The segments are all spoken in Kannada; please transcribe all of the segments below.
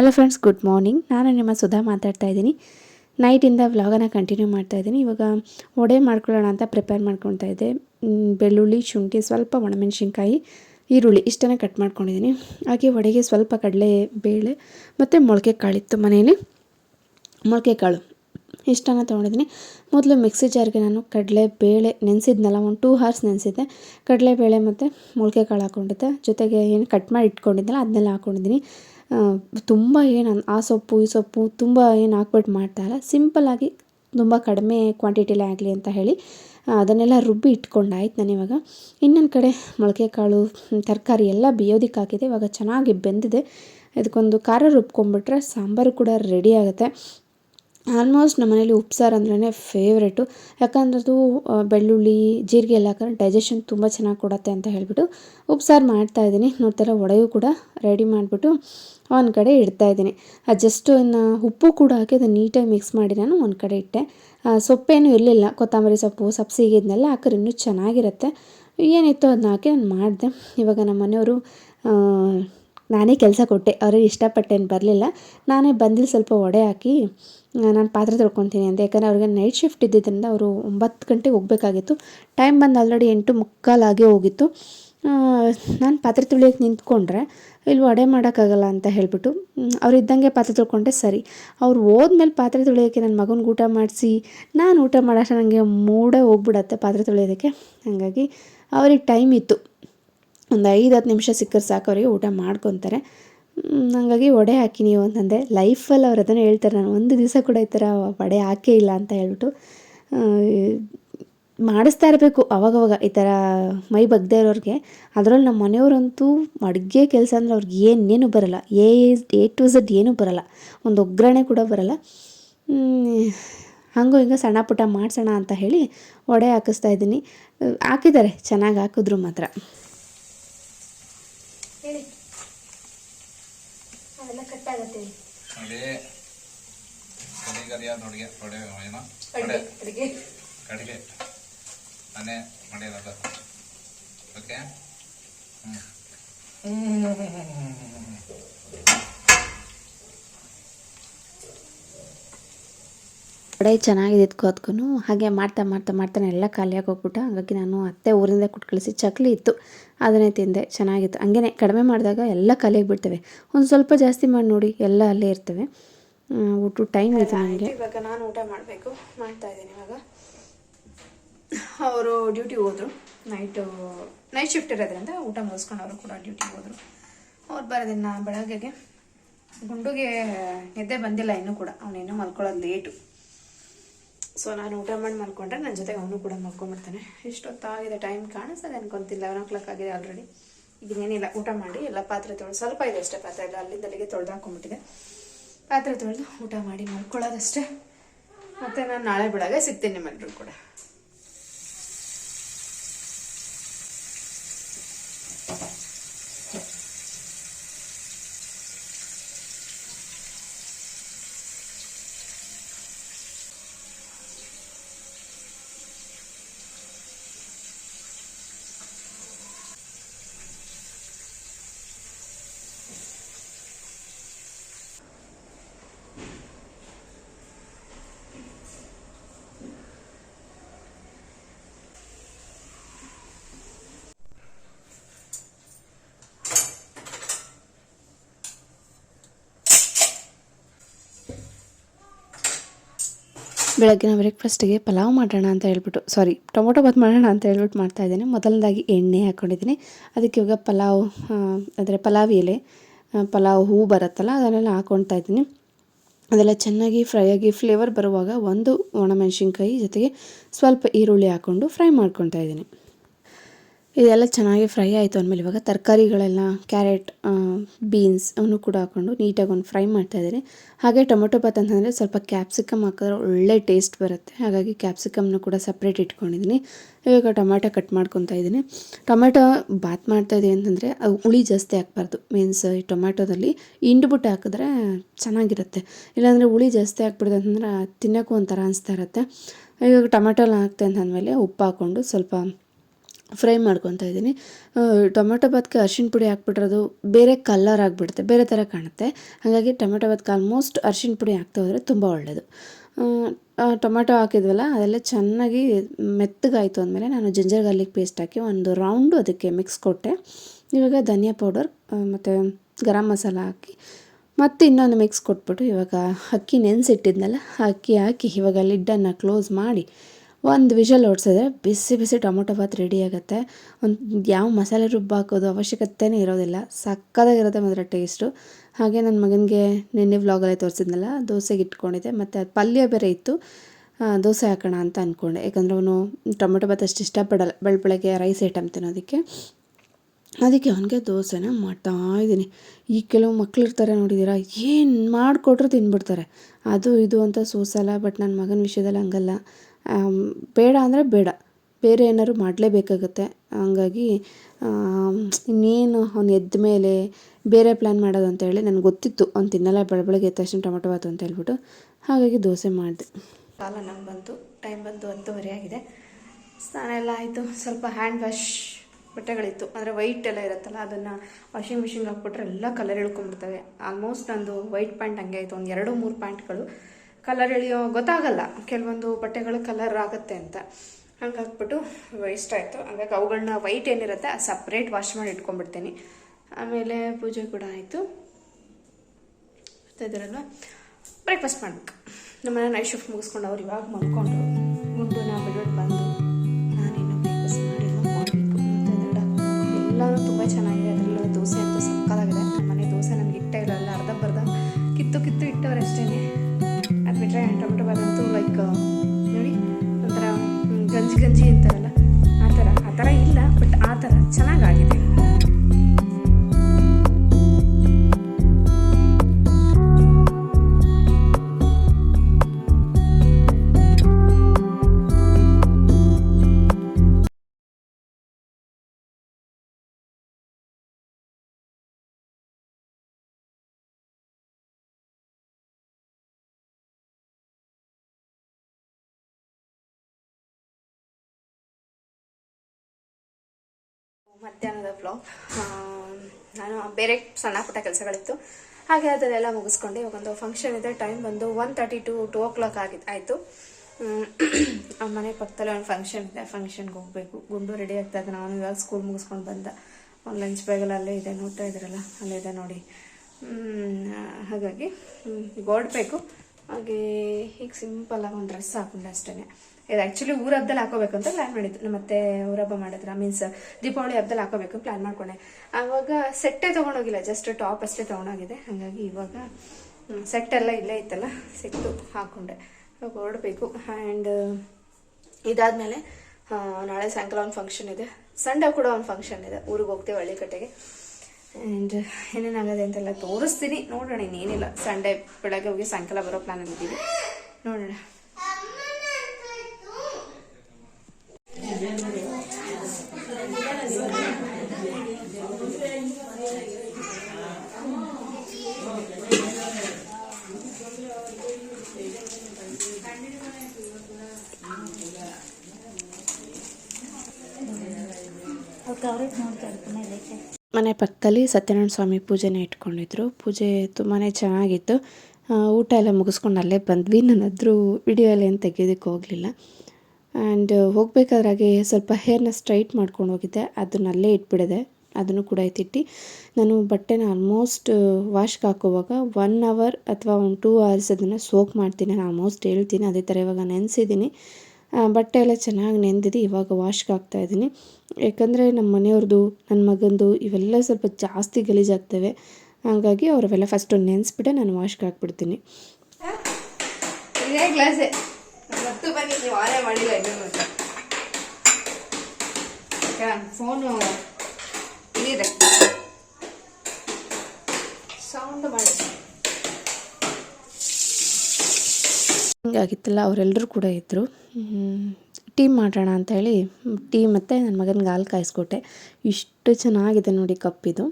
ಹಲೋ ಫ್ರೆಂಡ್ಸ್ ಗುಡ್ ಮಾರ್ನಿಂಗ್ ನಾನು ನಿಮ್ಮ ಸುಧಾ ಮಾತಾಡ್ತಾ ಇದ್ದೀನಿ. ನೈಟಿಂದ ವ್ಲಾಗನ್ನು ಕಂಟಿನ್ಯೂ ಮಾಡ್ತಾ ಇದ್ದೀನಿ. ಇವಾಗ ವಡೆ ಮಾಡ್ಕೊಳ್ಳೋಣ ಅಂತ ಪ್ರಿಪೇರ್ ಮಾಡ್ಕೊಳ್ತಾ ಇದ್ದೆ. ಬೆಳ್ಳುಳ್ಳಿ, ಶುಂಠಿ, ಸ್ವಲ್ಪ ಒಣಮೆಣಸಿನ್ಕಾಯಿ, ಈರುಳ್ಳಿ ಇಷ್ಟನ್ನು ಕಟ್ ಮಾಡ್ಕೊಂಡಿದ್ದೀನಿ. ಹಾಗೆ ವಡೆಗೆ ಸ್ವಲ್ಪ ಕಡಲೆ ಬೇಳೆ ಮತ್ತು ಮೊಳಕೆ ಕಾಳಿತ್ತು ಮನೆಯಲ್ಲಿ. ಮೊಳಕೆ ಕಾಳು ಇಷ್ಟನ್ನು ತೊಗೊಂಡಿದ್ದೀನಿ. ಮೊದಲು ಮಿಕ್ಸಿ ಜಾರ್ಗೆ ನಾನು ಕಡಲೆ ಬೇಳೆ ನೆನೆಸಿದ್ನಲ್ಲ, ಒಂದು ಟೂ ಹವರ್ಸ್ ನೆನೆಸಿದ್ದೆ. ಕಡಲೆಬೇಳೆ ಮತ್ತು ಮೊಳಕೆ ಕಾಳು ಹಾಕ್ಕೊಂಡಿದ್ದೆ ಜೊತೆಗೆ ಏನು ಕಟ್ ಮಾಡಿ ಇಟ್ಕೊಂಡಿದ್ದೆನಲ್ಲ ಅದನ್ನೆಲ್ಲ ಹಾಕ್ಕೊಂಡಿದ್ದೀನಿ ತುಂಬ ಏನು ಆ ಸೊಪ್ಪು, ಈ ಸೊಪ್ಪು ತುಂಬ ಏನು ಹಾಕ್ಬಿಟ್ಟು ಮಾಡ್ತಾಯಿಲ್ಲ ಸಿಂಪಲ್ಲಾಗಿ ತುಂಬ ಕಡಿಮೆ ಕ್ವಾಂಟಿಟಿಲೇ ಆಗಲಿ ಅಂತ ಹೇಳಿ ಅದನ್ನೆಲ್ಲ ರುಬ್ಬಿ ಇಟ್ಕೊಂಡಾಯ್ತು ನಾನು ಇವಾಗ. ಇನ್ನೊಂದು ಕಡೆ ಮೊಳಕೆ ಕಾಳು ತರಕಾರಿ ಎಲ್ಲ ಬೇಯೋದಕ್ಕೆ ಹಾಕಿದೆ, ಇವಾಗ ಚೆನ್ನಾಗಿ ಬೆಂದಿದೆ. ಇದಕ್ಕೊಂದು ಖಾರ ರುಬ್ಕೊಂಡ್ಬಿಟ್ರೆ ಸಾಂಬಾರು ಕೂಡ ರೆಡಿ ಆಗುತ್ತೆ. ಆಲ್ಮೋಸ್ಟ್ ನಮ್ಮ ಮನೇಲಿ ಉಪ್ಸಾರು ಅಂದ್ರೇ ಫೇವ್ರೇಟು ಯಾಕಂದ್ರೆ ಅದು ಬೆಳ್ಳುಳ್ಳಿ, ಜೀರಿಗೆ ಎಲ್ಲ ಹಾಕಿದ್ರೆ ಡೈಜೆಷನ್ ತುಂಬ ಚೆನ್ನಾಗಿ ಕೊಡುತ್ತೆ ಅಂತ ಹೇಳಿಬಿಟ್ಟು ಉಪ್ಸಾರು ಮಾಡ್ತಾ ಇದ್ದೀನಿ. ನೋಡ್ತಾರೆ, ವಡೆಯೂ ಕೂಡ ರೆಡಿ ಮಾಡಿಬಿಟ್ಟು ಒಂದು ಕಡೆ ಇಡ್ತಾ ಇದ್ದೀನಿ. ಅದು ಜಸ್ಟು ಇನ್ನು ಉಪ್ಪು ಕೂಡ ಹಾಕಿ ಅದನ್ನು ನೀಟಾಗಿ ಮಿಕ್ಸ್ ಮಾಡಿ ನಾನು ಒಂದು ಕಡೆ ಇಟ್ಟೆ. ಸೊಪ್ಪೇನು ಇರಲಿಲ್ಲ. ಕೊತ್ತಂಬರಿ ಸೊಪ್ಪು ಸಬ್ಸಿಗೆ ಇದನ್ನೆಲ್ಲ ಹಾಕಿದ್ರೆ ಇನ್ನೂ ಚೆನ್ನಾಗಿರುತ್ತೆ. ಏನಿತ್ತು ಅದನ್ನ ಹಾಕಿ ನಾನು ಮಾಡಿದೆ. ಇವಾಗ ನಮ್ಮ ಮನೆಯವರು ನಾನೇ ಕೆಲಸ ಕೊಟ್ಟೆ, ಅವ್ರಿಗೆ ಇಷ್ಟಪಟ್ಟೇನು ಬರಲಿಲ್ಲ. ನಾನೇ ಬಂದಿಲ್ಲಿ ಸ್ವಲ್ಪ ಒಡೆ ಹಾಕಿ ನಾನು ಪಾತ್ರೆ ತೊಳ್ಕೊತೀನಿ ಅಂತ ಯಾಕಂದರೆ ಅವ್ರಿಗೆ ನೈಟ್ ಶಿಫ್ಟ್ ಇದ್ದಿದ್ದರಿಂದ ಅವರು ಒಂಬತ್ತು ಗಂಟೆಗೆ ಹೋಗಬೇಕಾಗಿತ್ತು. ಟೈಮ್ ಬಂದು ಆಲ್ರೆಡಿ ಎಂಟು ಮುಕ್ಕಾಲಾಗೇ ಹೋಗಿತ್ತು. ನಾನು ಪಾತ್ರೆ ತೊಳಿಯೋಕೆ ನಿಂತ್ಕೊಂಡ್ರೆ ಇಲ್ಲಿ ಒಡೆ ಮಾಡೋಕ್ಕಾಗಲ್ಲ ಅಂತ ಹೇಳಿಬಿಟ್ಟು ಅವ್ರು ಇದ್ದಂಗೆ ಪಾತ್ರೆ ತೊಳ್ಕೊಂಡೆ, ಸರಿ. ಅವ್ರು ಹೋದ್ಮೇಲೆ ಪಾತ್ರೆ ತೊಳೆಯೋಕ್ಕೆ ನನ್ನ ಮಗನಿಗೆ ಊಟ ಮಾಡಿಸಿ, ನಾನು ಊಟ ಮಾಡೋಷ್ಟು ನನಗೆ ಮೂಡೇ ಹೋಗ್ಬಿಡತ್ತೆ ಪಾತ್ರೆ ತೊಳೆಯೋದಕ್ಕೆ. ಹಾಗಾಗಿ ಅವ್ರಿಗೆ ಟೈಮ್ ಇತ್ತು. ಒಂದು ಐದು ಹತ್ತು ನಿಮಿಷ ಸಿಕ್ಕರೆ ಸಾಕು, ಅವರಿಗೆ ಊಟ ಮಾಡ್ಕೊತಾರೆ. ಹಾಗಾಗಿ ವಡೆ ಹಾಕಿ ನೀವು ಅಂತಂದೆ ಲೈಫಲ್ಲಿ ಅವ್ರು ಅದನ್ನು ಹೇಳ್ತಾರೆ, ನಾನು ಒಂದು ದಿವಸ ಕೂಡ ಈ ಥರ ವಡೆ ಹಾಕೇ ಇಲ್ಲ ಅಂತ ಹೇಳ್ಬಿಟ್ಟು ಮಾಡಿಸ್ತಾ ಇರಬೇಕು. ಅವಾಗವಾಗ ಈ ಥರ ಮೈ ಬಗ್ದೇ ಇರೋರಿಗೆ, ಅದರಲ್ಲಿ ನಮ್ಮ ಮನೆಯವರಂತೂ ಅಡುಗೆ ಕೆಲಸ ಅಂದರೆ ಅವ್ರಿಗೆ ಏನೇನು ಬರಲ್ಲ. ಎ ಎ ಟು ಝಡ್ ಏನೂ ಬರಲ್ಲ. ಒಂದು ಒಗ್ಗರಣೆ ಕೂಡ ಬರಲ್ಲ. ಹಂಗೋ ಹಿಂಗೆ ಸಣ್ಣ ಪುಟ್ಟ ಮಾಡಿಸೋಣ ಅಂತ ಹೇಳಿ ವಡೆ ಹಾಕಿಸ್ತಾ ಇದ್ದೀನಿ. ಹಾಕಿದ್ದಾರೆ, ಚೆನ್ನಾಗಿ ಹಾಕಿದ್ರು ಮಾತ್ರ. ಹೇಳಿ. ಅದೆಲ್ಲ ಕಟ್ಟಾಗತ್ತೆ ನೋಡಿ ಕಲಿಗರಿಯಾದ ನೋಡಿಗೆ ತೊಡೆ ಏನೋ? ತೊಡೆ ಅಡುಗೆ. ಕಡಿಗೆ. ಮನೆ ಮಾಡಿರೋದು ಓಕೆ ವಡೆ ಚೆನ್ನಾಗಿದೆ ಕೋತ್ಕೂ ಹಾಗೆ ಮಾಡ್ತಾ ಮಾಡ್ತಾ ಮಾಡ್ತಾನೆ ಎಲ್ಲ ಖಾಲಿಯಾಗಿ ಹೋಗ್ಬಿಟ್ಟು ಹಾಗಾಗಿ ನಾನು ಅತ್ತೆ ಊರಿಂದ ಕುಟ್ಕಳಿಸಿ ಕಳಿಸಿ ಚಕ್ಲಿ ಇತ್ತು. ಅದನ್ನೇ ತಿಂದೆ. ಚೆನ್ನಾಗಿತ್ತು. ಹಂಗೇ ಕಡಿಮೆ ಮಾಡಿದಾಗ ಎಲ್ಲ ಖಾಲಿಯಾಗಿ ಬಿಡ್ತವೆ ಒಂದು ಸ್ವಲ್ಪ ಜಾಸ್ತಿ ಮಾಡಿ ನೋಡಿ ಎಲ್ಲ ಅಲ್ಲೇ ಇರ್ತವೆ. ಊಟ ಟೈಮ್ ಇದೆ ನನಗೆ ಇವಾಗ ನಾನು ಊಟ ಮಾಡಬೇಕು. ಮಾಡ್ತಾ ಇದ್ದೀನಿ ಇವಾಗ. ಅವರು ಡ್ಯೂಟಿ ಹೋದರು. ನೈಟು ನೈಟ್ ಶಿಫ್ಟ್ ಇರೋದ್ರಿಂದ ಊಟ ಮುಗಿಸ್ಕೊಂಡು ಅವರು ಕೂಡ ಡ್ಯೂಟಿಗೆ ಹೋದರು. ಅವ್ರು ಬರೋದಿನ್ನ ಬೆಳಗ್ಗೆಗೆ. ಗುಂಡುಗೆ ನಿದ್ದೆ ಬಂದಿಲ್ಲ ಇನ್ನೂ ಕೂಡ. ಅವನೇನೋ ಮಲ್ಕೊಳ್ಳೋದು ಲೇಟು ಸೊ ನಾನು ಊಟ ಮಾಡಿ ಮಲ್ಕೊಂಡ್ರೆ ನನ್ನ ಜೊತೆಗೆ ಅವನು ಕೂಡ ಮಲ್ಕೊಂಡ್ಬಿಡ್ತಾನೆ. ಇಷ್ಟೊತ್ತಾಗಿದೆ ಟೈಮ್ ಕಾಣಿಸ್ತದೆ ಅನ್ಕೊಂತಿಲ್ಲ. ಲೆವೆನ್ ಓ ಕ್ಲಾಕ್ ಆಗಿದೆ ಆಲ್ರೆಡಿ ಇದನ್ನೇನಿಲ್ಲ ಊಟ ಮಾಡಿ ಎಲ್ಲ ಪಾತ್ರೆ ತೊಳೆದು, ಸ್ವಲ್ಪ ಇದೆ ಅಷ್ಟೇ ಪಾತ್ರೆ ಅಲ್ಲಿಂದ ಅಲ್ಲಿಗೆ ತೊಳೆದು ಹಾಕೊಂಡ್ಬಿಟ್ಟಿದೆ. ಪಾತ್ರೆ ತೊಳೆದು ಊಟ ಮಾಡಿ ಮಲ್ಕೊಳ್ಳೋದಷ್ಟೇ. ಮತ್ತು ನಾನು ನಾಳೆ ಬೆಳಗ್ಗೆ ಸಿಗ್ತೀನಿ ನಿಮ್ಮೆಲ್ಲರೂ ಕೂಡ. ಬೆಳಗ್ಗಿನ ಬ್ರೇಕ್ಫಾಸ್ಟಿಗೆ ಪಲಾವ್ ಮಾಡೋಣ ಅಂತ ಹೇಳ್ಬಿಟ್ಟು ಸಾರಿ ಟೊಮೊಟೊ ಬಾತ್ ಮಾಡೋಣ ಅಂತ ಹೇಳ್ಬಿಟ್ಟು ಮಾಡ್ತಾ ಇದ್ದೀನಿ. ಮೊದಲನೇದಾಗಿ ಎಣ್ಣೆ ಹಾಕ್ಕೊಂಡಿದ್ದೀನಿ ಅದಕ್ಕೆ ಇವಾಗ ಪಲಾವ್ ಅಂದರೆ ಪಲಾವ್ ಎಲೆ ಪಲಾವ್ ಹೂ ಬರುತ್ತಲ್ಲ, ಅದನ್ನೆಲ್ಲ ಹಾಕ್ಕೊಳ್ತಾ ಇದ್ದೀನಿ. ಅದೆಲ್ಲ ಚೆನ್ನಾಗಿ ಫ್ರೈ ಆಗಿ ಫ್ಲೇವರ್ ಬರುವಾಗ ಒಂದು ಒಣಮೆಣಸಿನ್ಕಾಯಿ ಜೊತೆಗೆ ಸ್ವಲ್ಪ ಈರುಳ್ಳಿ ಹಾಕ್ಕೊಂಡು ಫ್ರೈ ಮಾಡ್ಕೊತಾ ಇದ್ದೀನಿ. ಇದೆಲ್ಲ ಚೆನ್ನಾಗಿ ಫ್ರೈ ಆಯಿತು ಅಂದಮೇಲೆ ಇವಾಗ ತರಕಾರಿಗಳೆಲ್ಲ, ಕ್ಯಾರೆಟ್ ಬೀನ್ಸ್ ಅವನು ಕೂಡ ಹಾಕ್ಕೊಂಡು ನೀಟಾಗಿ ಒಂದು ಫ್ರೈ ಮಾಡ್ತಾ ಇದ್ದೀನಿ. ಹಾಗೆ ಟೊಮೊಟೊ ಬಾತ್ ಅಂತಂದರೆ ಸ್ವಲ್ಪ ಕ್ಯಾಪ್ಸಿಕಮ್ ಹಾಕಿದ್ರೆ ಒಳ್ಳೆ ಟೇಸ್ಟ್ ಬರುತ್ತೆ. ಹಾಗಾಗಿ ಕ್ಯಾಪ್ಸಿಕಮ್ನ ಕೂಡ ಸಪ್ರೇಟ್ ಇಟ್ಕೊಂಡಿದ್ದೀನಿ. ಇವಾಗ ಟೊಮೆಟೊ ಕಟ್ ಮಾಡ್ಕೊತಾ ಇದ್ದೀನಿ. ಟೊಮೆಟೊ ಬಾತ್ ಮಾಡ್ತಾಯಿದ್ದೀವಿ ಅಂತಂದರೆ ಅದು ಹುಳಿ ಜಾಸ್ತಿ ಹಾಕ್ಬಾರ್ದು. ಮೀನ್ಸ್ ಈ ಟೊಮೆಟೊದಲ್ಲಿ ಹಿಂಡ್ಬಿಟ್ಟು ಹಾಕಿದ್ರೆ ಚೆನ್ನಾಗಿರುತ್ತೆ. ಇಲ್ಲಾಂದರೆ ಹುಳಿ ಜಾಸ್ತಿ ಹಾಕ್ಬಿಡ್ದು ಅಂತಂದ್ರೆ ತಿನ್ನೋಕ್ಕೂ ಒಂಥರ ಅನಿಸ್ತಾ ಇರುತ್ತೆ. ಇವಾಗ ಟೊಮೆಟೊ ಹಾಕ್ತೆ ಅಂತಂದಮೇಲೆ ಉಪ್ಪು ಹಾಕ್ಕೊಂಡು ಸ್ವಲ್ಪ ಫ್ರೈ ಮಾಡ್ಕೊತಾ ಇದ್ದೀನಿ. ಟೊಮೆಟೊ ಬಾತ್ಗೆ ಅರ್ಶಿನ ಪುಡಿ ಹಾಕ್ಬಿಟ್ರೆ ಬೇರೆ ಕಲ್ಲರ್ ಆಗಿಬಿಡುತ್ತೆ, ಬೇರೆ ಥರ ಕಾಣುತ್ತೆ. ಹಾಗಾಗಿ ಟೊಮೆಟೊ ಬಾತ್ಗೆ ಆಲ್ಮೋಸ್ಟ್ ಅರ್ಶಿನ ಪುಡಿ ಹಾಕ್ತಾ ಹೋದರೆ ತುಂಬ ಒಳ್ಳೆಯದು ಟೊಮೆಟೊ ಹಾಕಿದ್ವಲ್ಲ, ಅದೆಲ್ಲ ಚೆನ್ನಾಗಿ ಮೆತ್ತಗಾಯಿತು ಅಂದಮೇಲೆ ನಾನು ಜಿಂಜರ್ ಗಾರ್ಲಿಕ್ ಪೇಸ್ಟ್ ಹಾಕಿ ಒಂದು ರೌಂಡು ಅದಕ್ಕೆ ಮಿಕ್ಸ್ ಕೊಟ್ಟೆ. ಇವಾಗ ಧನಿಯಾ ಪೌಡರ್ ಮತ್ತು ಗರಂ ಮಸಾಲ ಹಾಕಿ ಮತ್ತೆ ಇನ್ನೊಂದು ಮಿಕ್ಸ್ ಕೊಟ್ಬಿಟ್ಟು ಇವಾಗ ಅಕ್ಕಿ ನೆನೆಸಿಟ್ಟಿದ್ನಲ್ಲ, ಅಕ್ಕಿ ಹಾಕಿ ಇವಾಗ ಲಿಡ್ಡನ್ನು ಕ್ಲೋಸ್ ಮಾಡಿ ಒಂದು ವಿಷಲ್ ಓಡಿಸಿದ್ರೆ ಬಿಸಿ ಬಿಸಿ ಟೊಮೊಟೊ ಭಾತ್ ರೆಡಿ ಆಗುತ್ತೆ. ಒಂದು ಯಾವ ಮಸಾಲೆ ರುಬ್ಬ ಹಾಕೋದು ಅವಶ್ಯಕತೆನೇ ಇರೋದಿಲ್ಲ. ಸಕ್ಕತ್ತಾಗಿರುತ್ತೆ ಮಾತ್ರ ಟೇಸ್ಟು. ಹಾಗೆ ನನ್ನ ಮಗನಿಗೆ ನಿನ್ನೆ ವ್ಲಾಗಲ್ಲೇ ತೋರಿಸಿದ್ನಲ್ಲ, ದೋಸೆಗೆ ಇಟ್ಕೊಂಡಿದ್ದೆ. ಮತ್ತು ಅದು ಪಲ್ಯ ಬೇರೆ ಇತ್ತು. ದೋಸೆ ಹಾಕೋಣ ಅಂತ ಅಂದ್ಕೊಂಡೆ ಯಾಕಂದರೆ ಅವನು ಟೊಮೊಟೊ ಭಾತ್ ಅಷ್ಟು ಇಷ್ಟಪಡಲ್ಲ. ಬೆಳ ಬೆಳಗ್ಗೆ ರೈಸ್ ಐಟಮ್ ತಿನ್ನೋದಕ್ಕೆ. ಅದಕ್ಕೆ ಅವನಿಗೆ ದೋಸೆನ ಮಾಡ್ತಾ ಇದ್ದೀನಿ. ಈ ಕೆಲವು ಮಕ್ಳು ಇರ್ತಾರೆ ನೋಡಿದ್ದೀರಾ ಏನು ಮಾಡಿಕೊಟ್ರು ತಿನ್ಬಿಡ್ತಾರೆ. ಅದು ಇದು ಅಂತ ಸೋಸಲ್ಲ. ಬಟ್ ನನ್ನ ಮಗನ ವಿಷಯದಲ್ಲಿ ಹಂಗಲ್ಲ. ಬೇಡ ಅಂದರೆ ಬೇಡ. ಬೇರೆ ಏನಾದ್ರು ಮಾಡಲೇಬೇಕಾಗತ್ತೆ. ಹಂಗಾಗಿ ಇನ್ನೇನು ಅವ್ನು ಎದ್ದ ಮೇಲೆ ಬೇರೆ ಪ್ಲ್ಯಾನ್ ಮಾಡೋದು ಅಂತ ಹೇಳಿ ನನಗೆ ಗೊತ್ತಿತ್ತು. ಅವ್ನು ತಿನ್ನಲ್ಲ, ಬೆಳ, ಬೆಳಗ್ಗೆ ಎದ್ದ ತಕ್ಷಣ ಟೊಮೆಟೊ ಬಾತು ಅಂತ ಹೇಳ್ಬಿಟ್ಟು. ಹಾಗಾಗಿ ದೋಸೆ ಮಾಡಿದೆ. ಕಾಲ ನಂಗೆ ಬಂತು. ಟೈಮ್ ಬಂತು ಹತ್ತುವರೆ ಆಗಿದೆ. ಸ್ನಾನ ಎಲ್ಲ ಆಯಿತು. ಸ್ವಲ್ಪ ಹ್ಯಾಂಡ್ ವಾಶ್ ಬಟ್ಟೆಗಳಿತ್ತು. ಅಂದರೆ ವೈಟ್ ಎಲ್ಲ ಇರುತ್ತಲ್ಲ, ಅದನ್ನು ವಾಷಿಂಗ್ ಮಿಷಿನ್ಗೆ ಹಾಕ್ಬಿಟ್ರೆ ಎಲ್ಲ ಕಲರ್ ಇಳ್ಕೊಂಡ್ಬಿಡ್ತವೆ. ಆಲ್ಮೋಸ್ಟ್ ನಂದು ವೈಟ್ ಪ್ಯಾಂಟ್ ಹಂಗೆ ಆಯಿತು. ಒಂದು ಎರಡು ಮೂರು ಪ್ಯಾಂಟ್ಗಳು ಕಲರ್ ಎಳೆಯೋ ಗೊತ್ತಾಗಲ್ಲ. ಕೆಲವೊಂದು ಬಟ್ಟೆಗಳು ಕಲರ್ ಆಗುತ್ತೆ ಅಂತ. ಹಂಗೆ ಹಾಕ್ಬಿಟ್ಟು ವೇಸ್ಟ್ ಆಯಿತು. ಹಂಗಾಗಿ ಅವುಗಳನ್ನ ವೈಟ್ ಏನಿರುತ್ತೆ ಅದು ಸಪ್ರೇಟ್ ವಾಶ್ ಮಾಡಿ ಇಟ್ಕೊಂಡ್ಬಿಡ್ತೀನಿ. ಆಮೇಲೆ ಪೂಜೆ ಕೂಡ ಆಯಿತು. ಬರ್ತಾ ಇದ್ದಾರಲ್ವ ಬ್ರೇಕ್ಫಾಸ್ಟ್ ಮಾಡ್ಬೇಕು. ನಮ್ಮನೆ ನೈಟ್ ಶಿಫ್ಟ್ ಮುಗಿಸ್ಕೊಂಡು ಅವ್ರು ಇವಾಗ ಮಲ್ಕೊಂಡ್ರು. ಮಧ್ಯಾಹ್ನದ ಬ್ಲಾಗ್ ನಾನು ಬೇರೆ ಸಣ್ಣ ಪುಟ್ಟ ಕೆಲಸಗಳಿತ್ತು. ಹಾಗೆ ಅದನ್ನೆಲ್ಲ ಮುಗಿಸ್ಕೊಂಡು ಇವಾಗೊಂದು ಫಂಕ್ಷನ್ ಇದೆ. ಟೈಮ್ ಬಂದು one thirty to two o'clock ಆಗಿ, ಆಯಿತು. ಮನೆ ಪಕ್ಕದಲ್ಲಿ ಒಂದು ಫಂಕ್ಷನ್ ಇದೆ. ಫಂಕ್ಷನ್ಗೆ ಹೋಗಬೇಕು. ಗುಂಡು ರೆಡಿ ಆಗ್ತಾ ಇದ್ದಾನೆ ಅವನು ಇವಾಗ ಸ್ಕೂಲ್ ಮುಗಿಸ್ಕೊಂಡು ಬಂದ. ಒಂದು ಲಂಚ್ ಬ್ಯಾಗಲ್ಲಿ ಅಲ್ಲೇ ಇದೆ. ನೋಡ್ತಾ ಇದ್ರಲ್ಲ ಅಲ್ಲೇ ಇದೆ ನೋಡಿ. ಹಾಗಾಗಿ ಈಗ ಹಾಗೆ, ಈಗ ಸಿಂಪಲ್ಲಾಗಿ ಒಂದು ಡ್ರೆಸ್ ಹಾಕೊಂಡೆ ಅಷ್ಟೇ ಇದು ಆ್ಯಕ್ಚುಲಿ ಊರ ಹಬ್ಬದಲ್ಲಿ ಹಾಕೋಬೇಕು ಅಂತ ಪ್ಲ್ಯಾನ್ ಮಾಡಿದ್ದು. ನಮ್ಮ ಮತ್ತೆ ಊರ ಹಬ್ಬ ಮಾಡಿದ್ರ. ಮೀನ್ಸ್ ದೀಪಾವಳಿ ಹಬ್ಬದಲ್ಲಿ ಹಾಕೋಬೇಕು ಪ್ಲ್ಯಾನ್ ಮಾಡ್ಕೊಂಡೆ. ಆವಾಗ ಸೆಟ್ಟೇ ತೊಗೊಂಡೋಗಿಲ್ಲ. ಜಸ್ಟ್ ಟಾಪ್ ಅಷ್ಟೇ ತೊಗೊಂಡೋಗಿದೆ ಹಾಗಾಗಿ ಇವಾಗ ಸೆಟ್ ಎಲ್ಲ ಇಲ್ಲೇ ಇತ್ತಲ್ಲ ಸಿಕ್ತು ಹಾಕ್ಕೊಂಡೆ ಇವಾಗ ಹೊರಡಬೇಕು. ಆ್ಯಂಡ್ ಇದಾದಮೇಲೆ ನಾಳೆ ಸಾಯಂಕಾಲ ಒಂದು ಫಂಕ್ಷನ್ ಇದೆ. ಸಂಡೇ ಕೂಡ ಒಂದು ಫಂಕ್ಷನ್ ಇದೆ. ಊರಿಗೆ ಹೋಗ್ತೇವೆ ಹಳ್ಳಿಕಟ್ಟೆಗೆ ಆ್ಯಂಡ್ ಏನೇನಾಗದೆ ಅಂತೆಲ್ಲ ತೋರಿಸ್ತೀನಿ. ನೋಡೋಣ ಇನ್ನೇನಿಲ್ಲ. ಸಂಡೇ ಬೆಳಗ್ಗೆ ಹೋಗಿ ಸಾಯಂಕಾಲ ಬರೋ ಪ್ಲಾನಲ್ಲಿ ಇದ್ದೀವಿ. ನೋಡೋಣ. ಮನೆ ಪಕ್ಕದಲ್ಲಿ ಸತ್ಯನಾರಾಯಣ ಸ್ವಾಮಿ ಪೂಜೆನ ಇಟ್ಕೊಂಡಿದ್ರು. ಪೂಜೆ ತುಂಬಾ ಚೆನ್ನಾಗಿತ್ತು. ಊಟ ಎಲ್ಲ ಮುಗಿಸ್ಕೊಂಡು ಅಲ್ಲೇ ಬಂದ್ವಿ. ನಾನು ಅದ್ರ ವಿಡಿಯೋ ಅಲ್ಲಿ ಏನು ತೆಗಿಯೋದಕ್ಕೆ ಹೋಗಲಿಲ್ಲ. ಆ್ಯಂಡ್ ಹೋಗಬೇಕಾದ್ರಾಗೆ ಸ್ವಲ್ಪ ಹೇರ್ನ ಸ್ಟ್ರೈಟ್ ಮಾಡ್ಕೊಂಡು ಹೋಗಿದ್ದೆ. ಅದನ್ನ ಅಲ್ಲೇ ಇಟ್ಬಿಡಿದೆ ಅದನ್ನು ಕೂಡ ಎತ್ತಿಟ್ಟು ನಾನು ಬಟ್ಟೆನ ಆಲ್ಮೋಸ್ಟ್ ವಾಶ್ಗೆ ಹಾಕೋವಾಗ ಒನ್ ಅವರ್ ಅಥವಾ ಒಂದು ಟೂ ಅವರ್ಸ್ ಅದನ್ನು ಸೋಕ್ ಮಾಡ್ತೀನಿ. ನಾನು ಆಲ್ಮೋಸ್ಟ್ ಹೇಳ್ತೀನಿ. ಅದೇ ಥರ ಇವಾಗ ನೆನೆಸಿದ್ದೀನಿ. ಬಟ್ಟೆ ಎಲ್ಲ ಚೆನ್ನಾಗಿ ನೆಂದಿದೆ, ಇವಾಗ ವಾಶ್ಗೆ ಹಾಕ್ತಾ ಇದ್ದೀನಿ. ಯಾಕಂದರೆ ನಮ್ಮ ಮನೆಯವ್ರದ್ದು ನನ್ನ ಮಗಂದು ಇವೆಲ್ಲ ಸ್ವಲ್ಪ ಜಾಸ್ತಿ ಗಲೀಜಾಗ್ತವೆ ಹಾಗಾಗಿ ಅವರವೆಲ್ಲ ಫಸ್ಟು ನೆನೆಸ್ಬಿಟ್ಟೆ, ನಾನು ವಾಶ್ಗೆ ಹಾಕ್ಬಿಡ್ತೀನಿ. ಸೌಂಡ್ ಮಾಡಿ ಹಿಂಗಾಗಿತ್ತಲ್ಲ ಅವರೆಲ್ಲರೂ ಕೂಡ ಇದ್ದರು ಟೀ ಮಾಡೋಣ ಅಂತ ಹೇಳಿ ಟೀ ಮತ್ತು ನನ್ನ ಮಗನಿಗೆ ಹಾಲು ಕಾಯಿಸ್ಕೊಟ್ಟೆ. ಇಷ್ಟು ಚೆನ್ನಾಗಿದೆ ನೋಡಿ ಕಪ್ಪಿದು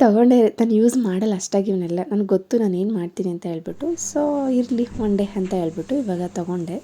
ತಗೊಂಡೆ, ನಾನು ಯೂಸ್ ಮಾಡಲ್ಲ ಅಷ್ಟಾಗಿ ಇವನ್ನೆಲ್ಲ. ನನಗೆ ಗೊತ್ತು ನಾನು ಏನು ಮಾಡ್ತೀನಿ ಅಂತ ಹೇಳ್ಬಿಟ್ಟು ಸೊ ಇರಲಿ ಒನ್ ಡೇ ಅಂತ ಹೇಳ್ಬಿಟ್ಟು ಇವಾಗ ತಗೊಂಡೆ.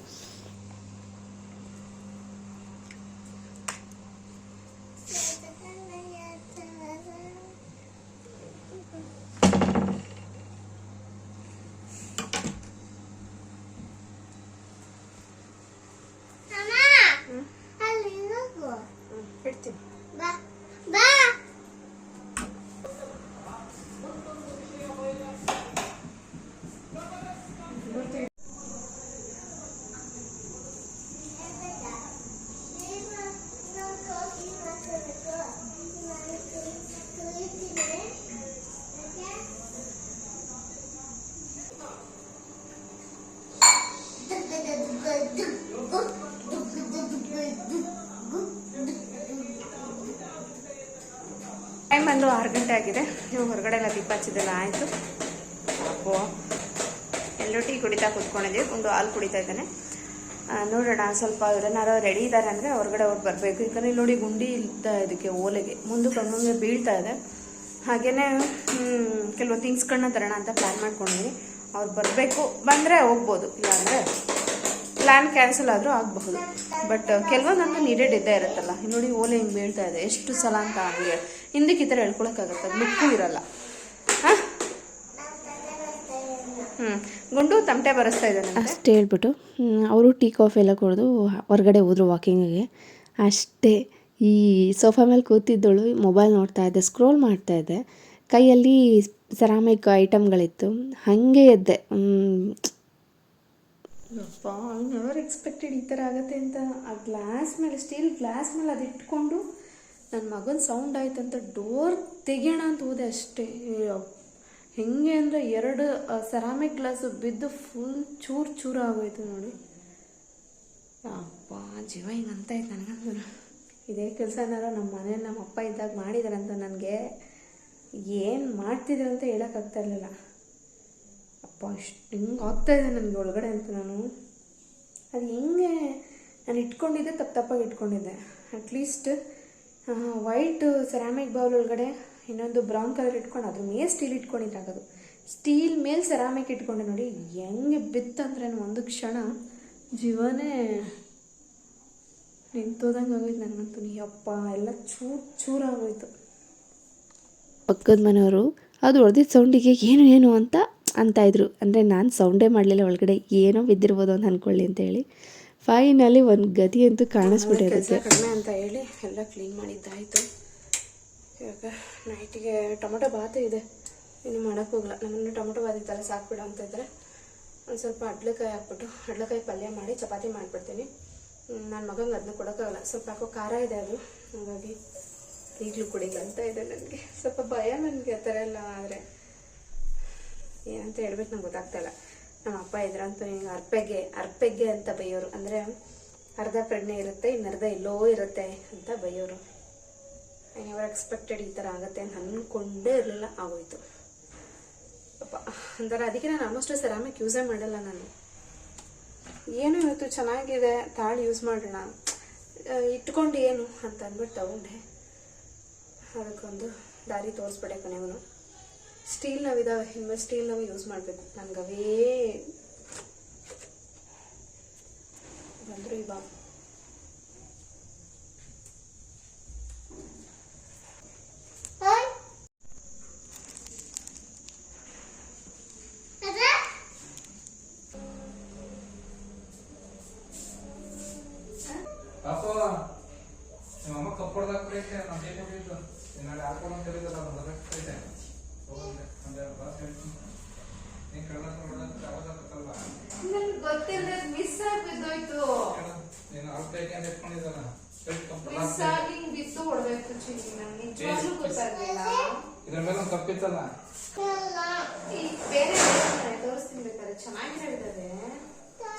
ಬಂದು ಆರು ಗಂಟೆ ಆಗಿದೆ. ನೀವು ಹೊರಗಡೆ ಎಲ್ಲ ದೀಪ ಹಚ್ಚಿದ್ದೆಲ್ಲ ಆಯಿತು. ಸಾಕು ಎಲ್ಲರೂ ಟೀ ಕುಡಿತಾ ಕೂತ್ಕೊಂಡಿದ್ದೀವಿ. ಒಂದು ಹಾಲು ಕುಡಿತಾ ಇದ್ದಾನೆ. ನೋಡೋಣ, ಸ್ವಲ್ಪ ಏನಾರ ರೆಡಿ ಇದ್ದಾರೆ ಅಂದರೆ ಹೊರಗಡೆ ಅವ್ರು ಬರಬೇಕು. ಯಾಕಂದರೆ ಇಲ್ಲಿ ನೋಡಿ ಗುಂಡಿ ಇಲ್ತಾ ಇದಕ್ಕೆ ಓಲೆಗೆ. ಮುಂದೆ ಹಂಗಂಗೆ ಬೀಳ್ತಾ ಇದೆ. ಹಾಗೆಯೇ ಕೆಲವು ಥಿಂಗ್ಸ್ಗಳನ್ನ ತರೋಣ ಅಂತ ಪ್ಲ್ಯಾನ್ ಮಾಡ್ಕೊಂಡಿದ್ದೀನಿ ಅವ್ರು ಬರಬೇಕು, ಬಂದರೆ ಹೋಗ್ಬೋದು. ಇಲ್ಲಾಂದರೆ ಪ್ಲ್ಯಾನ್ ಕ್ಯಾನ್ಸಲ್ ಆದರೂ ಆಗಬಹುದು. ಬಟ್ ಕೆಲವೊಂದಂತೂ ನೀಡೆಡ್ ಇದ್ದೇ ಇರುತ್ತಲ್ಲ. ನೋಡಿ ಓಲೆ ಹಿಂಗೆ ಬೀಳ್ತಾ ಇದೆ. ಎಷ್ಟು ಸಲ ಅಂತ ಹಂಗೆ ಹಿಂದಕ್ಕೆ ಈ ಥರ ಹೇಳ್ಕೊಳಕ್ಕಾಗತ್ತೆ? ಲುಕ್ಕು ಇರಲ್ಲ. ಹಾಂ? ಹ್ಞೂ ಗುಂಡು ತಮಟೆ ಬರೆಸ್ತಾ ಇದ್ದಾನೆ ಅಷ್ಟೇ ಹೇಳ್ಬಿಟ್ಟು ಅವರು ಟೀ ಕಾಫಿ ಎಲ್ಲ ಕುಡಿದು ಹೊರಗಡೆ ಹೋದ್ರು ವಾಕಿಂಗಿಗೆ ಅಷ್ಟೇ. ಈ ಸೋಫಾ ಮೇಲೆ ಕೂತಿದ್ದಳು ಮೊಬೈಲ್ ನೋಡ್ತಾ ಇದ್ದೆ ಸ್ಕ್ರೋಲ್ ಮಾಡ್ತಾ ಇದ್ದೆ. ಕೈಯಲ್ಲಿ ಸೆರಾಮಿಕ್ ಐಟಮ್ಗಳಿತ್ತು ಹಾಗೆ ಎದ್ದೆ. ಅಪ್ಪ ನೆವರ್ ಎಕ್ಸ್ಪೆಕ್ಟೆಡ್ ಈ ಥರ ಆಗುತ್ತೆ ಅಂತ. ಆ ಗ್ಲಾಸ್ ಮೇಲೆ ಸ್ಟೀಲ್ ಗ್ಲಾಸ್ ಮೇಲೆ ಅದು ಇಟ್ಕೊಂಡು ನನ್ನ ಮಗನ ಸೌಂಡ್ ಆಯ್ತು ಅಂತ ಡೋರ್ ತೆಗಿಯೋಣ ಅಂತ ಹೋದೆ ಅಷ್ಟೇ. ಹೆಂಗೆ ಅಂದರೆ ಎರಡು ಸೆರಾಮಿಕ್ ಗ್ಲಾಸು ಬಿದ್ದು ಫುಲ್ ಚೂರು ಚೂರು ಆಗೋಯ್ತು ನೋಡಿ. ಅಪ್ಪ ಜೀವ ಹಿಂಗೆ ಅಂತ ಆಯ್ತು ನನಗಂತೂ. ಇದೇ ಕೆಲಸ ಏನಾರ ನಮ್ಮ ಮನೇಲಿ ನಮ್ಮ ಅಪ್ಪ ಇದ್ದಾಗ ಮಾಡಿದಾರಂತ ನನಗೆ. ಏನು ಮಾಡ್ತಿದ್ರು ಅಂತ ಹೇಳೋಕ್ಕಾಗ್ತಾ ಇರಲಿಲ್ಲ. ಅಪ್ಪ ಅಷ್ಟು ಹಿಂಗೆ ಆಗ್ತಾಯಿದೆ ನನಗೆ ಒಳಗಡೆ ಅಂತ ನಾನು. ಅದು ಹೆಂಗೆ ನಾನು ಇಟ್ಕೊಂಡಿದ್ದೆ, ತಪ್ಪು ತಪ್ಪಾಗಿ ಇಟ್ಕೊಂಡಿದ್ದೆ. ಅಟ್ಲೀಸ್ಟ್ ವೈಟ್ ಸೆರಾಮಿಕ್ ಬೌಲ್ ಒಳಗಡೆ ಇನ್ನೊಂದು ಬ್ರೌನ್ ಕಲರ್ ಇಟ್ಕೊಂಡು ಅದ್ರ ಮೇಲೆ ಸ್ಟೀಲ್ ಇಟ್ಕೊಂಡಿದ್ದಾಗದು. ಸ್ಟೀಲ್ ಮೇಲೆ ಸೆರಾಮಿಕ್ ಇಟ್ಕೊಂಡೆ ನೋಡಿ, ಹೆಂಗೆ ಬಿತ್ತಂದ್ರೆ ಒಂದು ಕ್ಷಣ ಜೀವನೇ ನಿಂತೋದಂಗೆ ಆಗೋಯ್ತು ನನಗಂತೂ. ಅಪ್ಪ, ಎಲ್ಲ ಚೂರು ಚೂರಾಗೋಯ್ತು ಪಕ್ಕದ ಮನೆಯವರು, ಅದು ಹೊಡೆದಿದ್ದ ಸೌಂಡಿಗೆ ಏನು ಏನು ಅಂತ ಅಂತ ಇದ್ರು. ಅಂದರೆ ನಾನು ಸೌಂಡೇ ಮಾಡಲಿಲ್ಲ, ಒಳಗಡೆ ಏನೋ ಬಿದ್ದಿರ್ಬೋದು ಅಂತ ಅಂದ್ಕೊಳ್ಳಿ ಅಂತ ಹೇಳಿ. ಫೈನಲಿ ಒಂದು ಗತಿ ಅಂತೂ ಕಾಣಿಸ್ಬಿಟ್ಟಿರುತ್ತೆ. ಕಡಿಮೆ ಅಂತ ಹೇಳಿ ಎಲ್ಲ ಕ್ಲೀನ್ ಮಾಡಿದ್ದಾಯಿತು. ಇವಾಗ ನೈಟಿಗೆ ಟೊಮೊಟೊ ಬಾತು ಇದೆ. ಇನ್ನು ಮಾಡೋಕ್ಕೋಗಲ್ಲ ನಮ್ಮನ್ನು ಟೊಮೊಟೊ ಬಾತ್ ಇತ್ತಲ್ಲ ಸಾಕ್ಬಿಡು ಅಂತ ಇದ್ದರೆ ಒಂದು ಸ್ವಲ್ಪ ಅಡ್ಲಕಾಯಿ ಹಾಕ್ಬಿಟ್ಟು, ಅಡ್ಲಕಾಯಿ ಪಲ್ಯ ಮಾಡಿ ಚಪಾತಿ ಮಾಡಿಬಿಡ್ತೀನಿ. ನನ್ನ ಮಗಂಗೆ ಅದನ್ನ ಕೊಡೋಕ್ಕಾಗಲ್ಲ ಸ್ವಲ್ಪ ಯಾಕೋ ಖಾರ ಇದೆ ಅದು. ಹಾಗಾಗಿ ಈಗಲೂ ಕುಡಿಲ್ಲ ಅಂತ ಇದೆ ನನಗೆ. ಸ್ವಲ್ಪ ಭಯ ನನಗೆ ಆ ಥರ ಎಲ್ಲ ಆದರೆ. ಏನಂತ ಹೇಳ್ಬೇಕು ನಂಗೆ ಗೊತ್ತಾಗ್ತಾ ಇಲ್ಲ. ನಮ್ಮ ಅಪ್ಪ ಇದ್ರಂತೂ ಹಿಂಗೆ ಅರ್ಪೆಗೆ ಅರ್ಪೆಗೆ ಅಂತ ಬೈಯೋರು. ಅಂದರೆ ಅರ್ಧ ಪ್ರಜ್ಞೆ ಇರುತ್ತೆ, ಇನ್ನರ್ಧ ಎಲ್ಲೋ ಇರುತ್ತೆ ಅಂತ ಬೈಯೋರು. ಐ ಎಕ್ಸ್ಪೆಕ್ಟೆಡ್ ಈ ಥರ ಆಗುತ್ತೆ ಅಂತ ಅಂದ್ಕೊಂಡೇ ಇರಲಿಲ್ಲ, ಆಗೋಯ್ತು. ಅಪ್ಪ ಅಂದರೆ ಅದಕ್ಕೆ ನಾನು ಆಲ್ಮೋಸ್ಟ್ ಸೆರಾಮಿಕ್ ಯೂಸೇ ಮಾಡಲ್ಲ ನಾನು. ಏನು ಇವತ್ತು ಚೆನ್ನಾಗಿದೆ, ತಾಳು ಯೂಸ್ ಮಾಡೋಣ. ಇಟ್ಕೊಂಡು ಏನು ಅಂತ ಅಂದ್ಬಿಟ್ಟು ತಗೊಂಡೆ. ಅದಕ್ಕೊಂದು ದಾರಿ ತೋರಿಸ್ಬಿಟ್ಟೆ ಕೊನೆಗೂ. ಸ್ಟೀಲ್ ನಾವಿದಾವೆ ಇನ್ಮೇಲೆ ಸ್ಟೀಲ್ ನಾವು ಯೂಸ್ ಮಾಡಬೇಕು. ನನಗವೇ ಬಂದರು ಇವಾಗ ಪಾಪು ನಿಮ್ಮ ಅಮ್ಮ ಕಪ್ ಹೊಡ್ದಾಕ್ ಬಿಡೈತೆ ನಾವು ಹೇಗೆ ಹೊಡಿದ್ದು ನಾಳೆ ಹಾಕೊಂಡು ಅಂತ ಹೇಳಿದಲ್ಲ ಅದು ಹೊರಗೈತೆ ಹೋಗಂದೆ ಒಂದೆರಡು ಕ್ಲಾಸ್ ಹೇಳ್ತೀನಿ ನೀನು ಕಳ್ದಂತ ಹೊಡ್ದಂತ ಆಗೋದಾಗತ್ತಲ್ವ ನನಗೆ ಗೊತ್ತಿಲ್ಲದೆ ಮಿಸ್ ಆಗಿ ಬಿದ್ದೋಯ್ತು ನೀನು ಆಲ್ ಕೈಗೆ ಅಂತ ಇಟ್ಕೊಂಡಿದ್ದಲ್ಲ ಕಪ್ ಮಿಸ್ ಆಗಿ ಹಿಂಗ್ ಬಿದ್ದು ಹೊಡ್ಬೇಕು ಚಿನ್ನಿ ನಂಗೆ ನಿಜವಾಗ್ಲೂ ಗೊತ್ತಾಗ್ಲಿಲ್ಲ. ಇದ್ರ ಮೇಲೆ ಒಂದು ತಪ್ಪಿತ್ತಲ್ಲ? ಈ ಬೇರೆ ಬೇರೆ ತೋರಿಸ್ತೀನಿ ಬೇಕಾದ್ರೆ. ಚೆನ್ನಾಗಿರೋ ಇರ್ತದೆ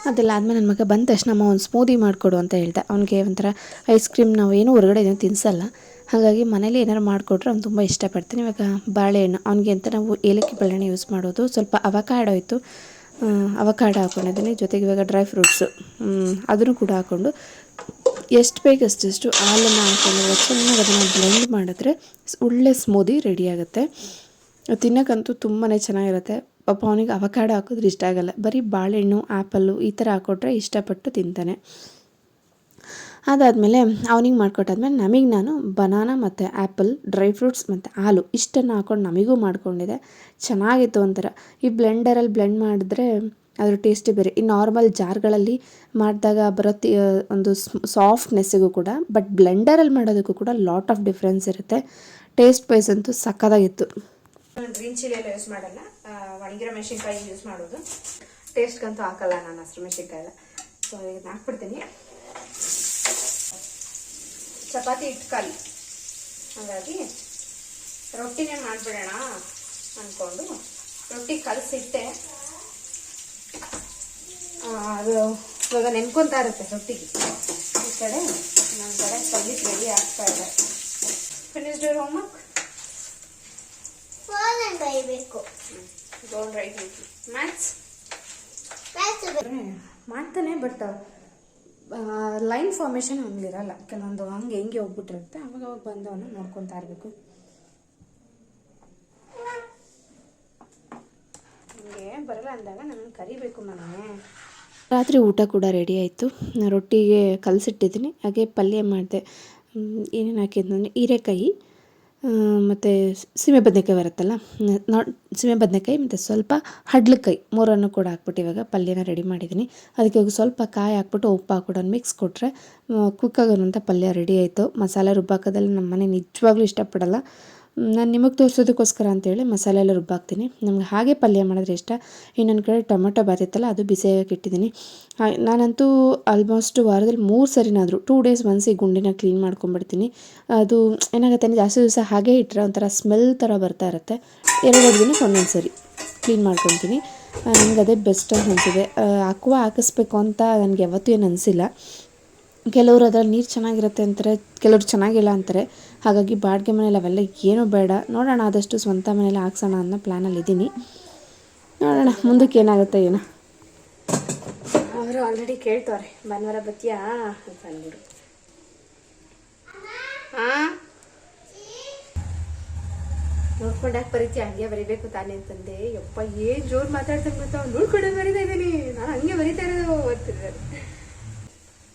ಅದೆಲ್ಲ ಆದಮೇಲೆ ನನ್ನ ಮಗ ಬಂದ ತಕ್ಷಣ ಅಮ್ಮ ಒಂದು ಸ್ಮೂದಿ ಮಾಡಿಕೊಡು ಅಂತ ಹೇಳ್ದೆ. ಅವನಿಗೆ ಒಂಥರ ಐಸ್ ಕ್ರೀಮ್ ನಾವು ಏನು ಹೊರಗಡೆ ಏನು ತಿನ್ಸಲ್ಲ. ಹಾಗಾಗಿ ಮನೇಲಿ ಏನಾರು ಮಾಡಿಕೊಟ್ರೆ ಅವ್ನು ತುಂಬ ಇಷ್ಟಪಡ್ತೀನಿ. ಇವಾಗ ಬಾಳೆಹಣ್ಣು ಅವನಿಗೆ ಅಂತ ನಾವು ಏಲಕ್ಕಿ ಬಾಳೆಹಣ್ಣು ಯೂಸ್ ಮಾಡೋದು. ಸ್ವಲ್ಪ ಅವಕಾಡೋ ಇತ್ತು ಅವಕಾಡೋ ಹಾಕೊಂಡಿದ್ದೀನಿ. ಜೊತೆಗೆ ಇವಾಗ ಡ್ರೈ ಫ್ರೂಟ್ಸು ಅದನ್ನು ಕೂಡ ಹಾಕ್ಕೊಂಡು ಎಷ್ಟು ಬೇಕು ಅಷ್ಟಷ್ಟು ಹಾಲನ್ನು ಹಾಕೊಂಡು ಚೆನ್ನಾಗಿ ಅದನ್ನು ಬ್ಲೆಂಡ್ ಮಾಡಿದ್ರೆ ಒಳ್ಳೆ ಸ್ಮೂದಿ ರೆಡಿ ಆಗುತ್ತೆ. ತಿನ್ನೋಕ್ಕಂತೂ ತುಂಬಾ ಚೆನ್ನಾಗಿರುತ್ತೆ. ಪಾಪ ಅವನಿಗೆ ಅವಕಾಡ ಹಾಕಿದ್ರೆ ಇಷ್ಟ ಆಗಲ್ಲ. ಬರೀ ಬಾಳೆಹಣ್ಣು ಆ್ಯಪಲ್ಲು ಈ ಥರ ಹಾಕ್ಕೊಟ್ರೆ ಇಷ್ಟಪಟ್ಟು ತಿಂತಾನೆ. ಅದಾದಮೇಲೆ ಅವನಿಗೆ ಮಾಡ್ಕೊಟ್ಟಾದ್ಮೇಲೆ ನಮಗೆ ನಾನು ಬನಾನಾ ಮತ್ತು ಆ್ಯಪಲ್ ಡ್ರೈ ಫ್ರೂಟ್ಸ್ ಮತ್ತು ಹಾಲು ಇಷ್ಟನ್ನು ಹಾಕ್ಕೊಂಡು ನಮಗೂ ಮಾಡಿಕೊಂಡಿದ್ದೆ. ಚೆನ್ನಾಗಿತ್ತು ಒಂಥರ. ಈ ಬ್ಲೆಂಡರಲ್ಲಿ ಬ್ಲೆಂಡ್ ಮಾಡಿದ್ರೆ ಅದ್ರ ಟೇಸ್ಟೇ ಬೇರೆ. ಈ ನಾರ್ಮಲ್ ಜಾರ್ಗಳಲ್ಲಿ ಮಾಡಿದಾಗ ಬರೋ ಒಂದು ಸಾಫ್ಟ್ನೆಸ್ಸಿಗೂ ಕೂಡ ಬಟ್ ಬ್ಲೆಂಡರಲ್ಲಿ ಮಾಡೋದಕ್ಕೂ ಕೂಡ ಲಾಟ್ ಆಫ್ ಡಿಫ್ರೆನ್ಸ್ ಇರುತ್ತೆ. ಟೇಸ್ಟ್ ವೈಸ್ ಅಂತೂ ಸಕ್ಕದಾಗಿತ್ತು ಗ್ರೀನ್ ಚಿಲ್ಲಿ ಎಲ್ಲ ಯೂಸ್ ಮಾಡಲ್ಲ. ಒಣಗಿರೋ ಮೆಣಸಿನ್ಕಾಯಿ ಯೂಸ್ ಮಾಡೋದು. ಟೇಸ್ಟ್ಗಂತೂ ಹಾಕಲ್ಲ ನಾನು ಹಸಿರು ಮೆಣಸಿನ್ಕಾಯಿ ಎಲ್ಲ ಸೊ ಇದನ್ನ ಹಾಕ್ಬಿಡ್ತೀನಿ. ಚಪಾತಿ ಹಿಟ್ಟು ಖಾಲಿ ಹಾಗಾಗಿ ರೊಟ್ಟಿನೇ ಮಾಡಿಬಿಡೋಣ ಅಂದ್ಕೊಂಡು ರೊಟ್ಟಿ ಕಲಸಿಟ್ಟೆ. ಅದು ಇವಾಗ ನೆನ್ಕೊತಾ ಇರುತ್ತೆ ರೊಟ್ಟಿಗೆ. ಈ ಕಡೆ ನನ್ನ ಕಡೆ ಪಲ್ಯ ರೆಡಿ ಆಗ್ತಾ ಇದೆ. ಫಿನಿಶ್ಡ್ ಹೋಮ್ವರ್ಕ್ ಫೋನ್ ಬೈಬೇಕು ಗೋಲ್ಡ್ ರೈಟ್ ಮ್ಯಾಥ್ಸ್ ಮಾಡ್ತಾನೆ ಬಟ್ ಲೈನ್ ಫಾರ್ಮೇಷನ್ ಹಂಗಿರಲ್ಲ. ಕೆಲವೊಂದು ಹಂಗೆ ಹೆಂಗೆ ಹೋಗ್ಬಿಟ್ಟಿರುತ್ತೆ. ಅವಾಗ ಅವಾಗ ಬಂದವನ್ನ ನೋಡ್ಕೊತಾ ಇರಬೇಕು. ಹಂಗೆ ಬರಲ್ಲ ಅಂದಾಗ ನನ್ನ ಕರಿಬೇಕು ಮನೆ ರಾತ್ರಿ ಊಟ ಕೂಡ ರೆಡಿ ಆಯಿತು. ರೊಟ್ಟಿಗೆ ಕಲಸಿಟ್ಟಿದ್ದೀನಿ. ಹಾಗೆ ಪಲ್ಯ ಮಾಡಿದೆ. ಏನೇನು ಹಾಕಿದ್ನಂದರೆ ಹೀರೆಕಾಯಿ. ಮತ್ತು ಸೀಮೆ ಬದನೆಕಾಯಿ ಬರುತ್ತಲ್ಲ ಸೀಮೆ ಬದನೆಕಾಯಿ ಮತ್ತು ಸ್ವಲ್ಪ ಹಡ್ಲಕಾಯಿ ಮೂರನ್ನು ಕೂಡ ಹಾಕ್ಬಿಟ್ಟು ಇವಾಗ ಪಲ್ಯನ ರೆಡಿ ಮಾಡಿದ್ದೀನಿ. ಅದಕ್ಕೆ ಸ್ವಲ್ಪ ಕಾಯಿ ಹಾಕ್ಬಿಟ್ಟು ಉಪ್ಪು ಹಾಕ್ಬಿಟ್ಟು ಮಿಕ್ಸ್ ಕೊಟ್ಟರೆ ಕುಕ್ಕಾಗೋಂಥ ಪಲ್ಯ ರೆಡಿ ಆಯಿತು. ಮಸಾಲೆ ರುಬ್ಬಾಕೋದಲ್ಲಿ ನಮ್ಮ ಮನೆ ನಿಜವಾಗ್ಲೂ ಇಷ್ಟಪಡಲ್ಲ. ನಾನು ನಿಮಗೆ ತೋರಿಸೋದಕ್ಕೋಸ್ಕರ ಅಂತೇಳಿ ಮಸಾಲೆ ಎಲ್ಲ ರುಬ್ಬಾಕ್ತೀನಿ. ನಮ್ಗೆ ಹಾಗೆ ಪಲ್ಯ ಮಾಡಿದ್ರೆ ಇಷ್ಟ. ಇನ್ನೊಂದು ಕಡೆ ಟೊಮೆಟೊ ಬಾತಿತ್ತಲ್ಲ, ಅದು ಬಿಸಿಯಾಗಕ್ಕೆ ಇಟ್ಟಿದ್ದೀನಿ. ನಾನಂತೂ ಆಲ್ಮೋಸ್ಟ್ ವಾರದಲ್ಲಿ ಮೂರು ಸರಿನಾದರೂ ಟೂ ಡೇಸ್ ಒನ್ಸ್ ಈ ಗುಂಡಿನ ಕ್ಲೀನ್ ಮಾಡ್ಕೊಂಡ್ಬಿಡ್ತೀನಿ. ಅದು ಏನಾಗುತ್ತೆ ಜಾಸ್ತಿ ದಿವಸ ಹಾಗೆ ಇಟ್ಟರೆ ಒಂಥರ ಸ್ಮೆಲ್ ಥರ ಬರ್ತಾ ಇರುತ್ತೆ. ಎರಡು ದಿನಕ್ಕೆ ಒಂದೊಂದು ಸರಿ ಕ್ಲೀನ್ ಮಾಡ್ಕೊತೀನಿ. ನನಗೆ ಅದೇ ಬೆಸ್ಟ್ ಅಂತ ಅನಿಸಿದೆ ಹಾಕುವ ಹಾಕಿಸ್ಬೇಕು ಅಂತ ನನಗೆ ಯಾವತ್ತೂ ಏನು ಅನಿಸಿಲ್ಲ. ಕೆಲವರು ಅದ್ರಲ್ಲಿ ನೀರು ಚೆನ್ನಾಗಿರುತ್ತೆ ಅಂತಾರೆ, ಕೆಲವರು ಚೆನ್ನಾಗಿಲ್ಲ ಅಂತಾರೆ. ಹಾಗಾಗಿ ಬಾಡಿಗೆ ಮನೇಲಿ ಅವೆಲ್ಲ ಏನೂ ಬೇಡ. ನೋಡೋಣ, ಆದಷ್ಟು ಸ್ವಂತ ಮನೇಲಿ ಹಾಕ್ಸೋಣ ಅನ್ನೋ ಪ್ಲ್ಯಾನಲ್ಲಿ ಇದ್ದೀನಿ. ನೋಡೋಣ, ಮುಂದಕ್ಕೆ ಏನಾಗುತ್ತೆ ಏನೋ. ಅವರು ಆಲ್ರೆಡಿ ಕೇಳ್ತವ್ರೆ, ಭಾನುವಾರ ಬತ್ತಿಯಾ ಅಂತ ಅಂದ್ಬಿಡು. ಹಾಂ ನೋಡ್ಕೊಂಡು ಯಾಕೆ ಬರೀತೀಯ ಹಂಗೆ ಬರಿಬೇಕು ತಾನೇ ಅಂತಂದೆ. ಯಪ್ಪ, ಏನ್ ಜೋರ್ ಮಾತಾಡ್ತಾ ಗೊತ್ತಾ? ನೋಡ್ಕೊಂಡಾಗ ನೋಡ್ಕೊಂಡೆ ಬರೀತಾ ಇದ್ದೀನಿ. ನಾನು ಹಂಗೆ ಬರೀತಾ ಇರೋದು ಓದ್ತಿದ್ದಾರೆ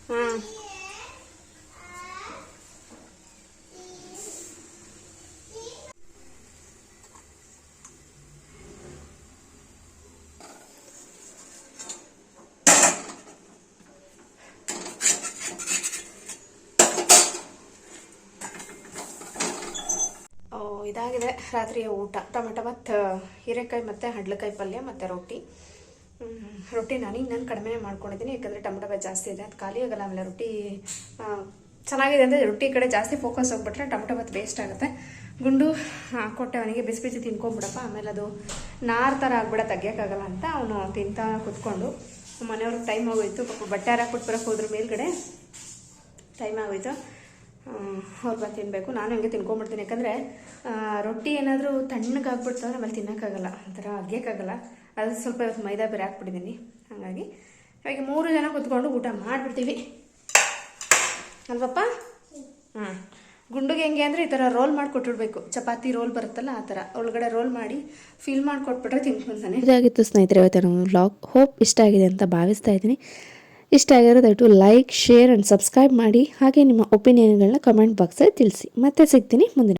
ಹಾಂ ಓ, ಇದಾಗಿದೆ ರಾತ್ರಿಯ ಊಟ. ಟೊಮೆಟೊ ಮತ್ತು ಹೀರೆಕಾಯಿ ಮತ್ತು ಹಡ್ಲಕಾಯಿ ಪಲ್ಯ ಮತ್ತು ರೊಟ್ಟಿ. ಹ್ಮ್, ರೊಟ್ಟಿ ನನಗೆ ನಾನು ಕಡಿಮೆ ಮಾಡ್ಕೊಂಡಿದ್ದೀನಿ ಯಾಕಂದರೆ ಟೊಮೆಟೊ ಜಾಸ್ತಿ ಇದೆ. ಅದು ಖಾಲಿ ಆಗಲ್ಲ ಆಮೇಲೆ ರೊಟ್ಟಿ ಚೆನ್ನಾಗಿದೆ ಅಂದರೆ ರೊಟ್ಟಿ ಕಡೆ ಜಾಸ್ತಿ ಫೋಕಸ್ ಹೋಗ್ಬಿಟ್ರೆ ಟೊಮೆಟೊ ಮತ್ತು ವೇಸ್ಟ್ ಆಗುತ್ತೆ. ಗುಂಡು ಕೊಟ್ಟೆ ಅವನಿಗೆ ಬಿಸಿ ಬಿಸಿ ತಿನ್ಕೊಂಬಿಡಪ್ಪ ಆಮೇಲೆ ಅದು ನಾರ್ ಥರ ಆಗ್ಬಿಡ ತೆಗಿಯೋಕ್ಕಾಗಲ್ಲ ಅಂತ ಅವನು ತಿಂತಾ ಕುತ್ಕೊಂಡು. ಮನೆಯವ್ರಿಗೆ ಟೈಮ್ ಆಗೋಯ್ತು, ಪಾಪ ಬಟ್ಟೆ ಹಾರಾಕ್ಬಿಟ್ಟು ಬರೋಕ್ಕೆ ಹೋದ್ರ ಮೇಲ್ಗಡೆ. ಟೈಮ್ ಆಗೋಯ್ತು. ಅವ್ರು ಬಂದು ತಿನ್ನಬೇಕು ನಾನು ಹಂಗೆ ತಿನ್ಕೊಂಬಿಡ್ತೀನಿ ಯಾಕಂದರೆ ರೊಟ್ಟಿ ಏನಾದರೂ ತಣ್ಣಗಾಗ್ಬಿಡ್ತು ಅಂದರೆ ಆಮೇಲೆ ತಿನ್ನೋಕ್ಕಾಗಲ್ಲ. ಒಂಥರ ಅಗ್ಯೋಕ್ಕಾಗಲ್ಲ. ಅದು ಸ್ವಲ್ಪ ಇವತ್ತು ಮೈದಾ ಬೇರೆ ಹಾಕ್ಬಿಟ್ಟಿದ್ದೀನಿ. ಹಾಗಾಗಿ ಹಾಗೆ ಮೂರು ಜನ ಕುತ್ಕೊಂಡು ಊಟ ಮಾಡಿಬಿಡ್ತೀವಿ. ಅಲ್ವಪ್ಪ? ಹಾಂ. ಗುಂಡುಗೆ ಹೆಂಗೆ ಅಂದರೆ ಈ ಥರ ರೋಲ್ ಮಾಡಿಕೊಟ್ಟಿಡ್ಬೇಕು ಚಪಾತಿ ರೋಲ್ ಬರುತ್ತಲ್ಲ ಆ ಥರ. ಒಳಗಡೆ ರೋಲ್ ಮಾಡಿ ಫಿಲ್ ಮಾಡಿಕೊಟ್ಬಿಟ್ರೆ ತಿನ್ಕೊಂತಾನೆ. ಇದಾಗಿತ್ತು ಸ್ನೇಹಿತರೆ ಇವತ್ತಿನ ವ್ಲಾಗ್ ಹೋಪ್ ಇಷ್ಟ ಆಗಿದೆ ಅಂತ ಭಾವಿಸ್ತಾ ಇದ್ದೀನಿ. ಇಷ್ಟ ಆಗಿರೋ ದಯವಿಟ್ಟು ಲೈಕ್ ಶೇರ್ ಆ್ಯಂಡ್ ಸಬ್ಸ್ಕ್ರೈಬ್ ಮಾಡಿ. ಹಾಗೆ ನಿಮ್ಮ ಒಪಿನಿಯನ್ಗಳನ್ನ ಕಮೆಂಟ್ ಬಾಕ್ಸಲ್ಲಿ ತಿಳಿಸಿ. ಮತ್ತೆ ಸಿಗ್ತೀನಿ ಮುಂದಿನ